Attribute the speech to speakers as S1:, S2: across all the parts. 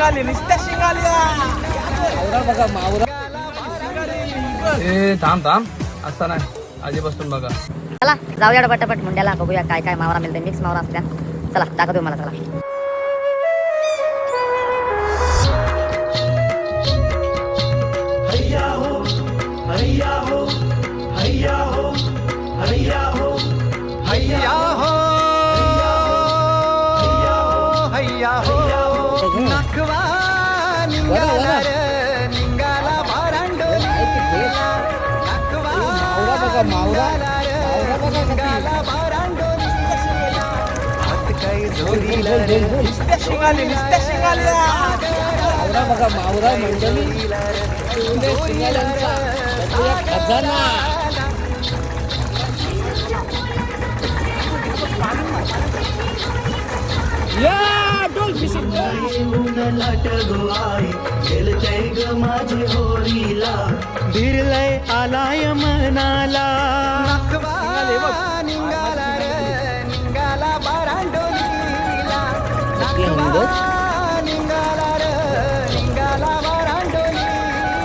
S1: शिंगाली नुसत्या
S2: मावरा बघा मावरा ए थांब थांब. असता नाही. आधीपासून बघा.
S3: चला जाऊया पटापट मुंड्याला. बघूया काय काय मावरा मिळते मिक्स मावरा असत्या चला दाखवतो मला चला.
S1: हैया हो हैया नुसत्या शिंगाल्या
S2: मावरा बघा मावरा मंडळी. शिंगाल्यांचा खजाना.
S4: ग माझी होळीला
S1: बिरलय आलाय मनाला. नखवा निघाला रे निघाला बारांडोलीला नखवा निघाला रे निघाला बारांडोलीला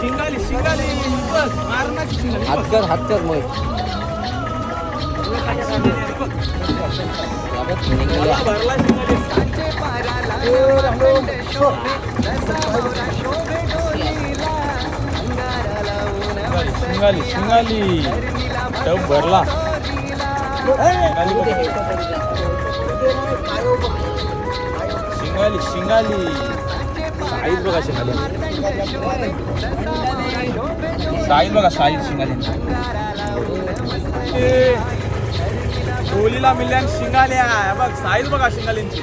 S1: शिंगाली शिंगाली
S2: हातकर हातकर मग. बाबत निघाल्या.
S1: शिंगाली
S5: शिंगाली. टप भरला. शिंगाली शिंगाली. साईज बघा शिंगाली. साईज बघा साईज शिंगाली.
S1: डोलीला मिल्यान शिंगाल्या. बघ साईज बघा शिंगालींची.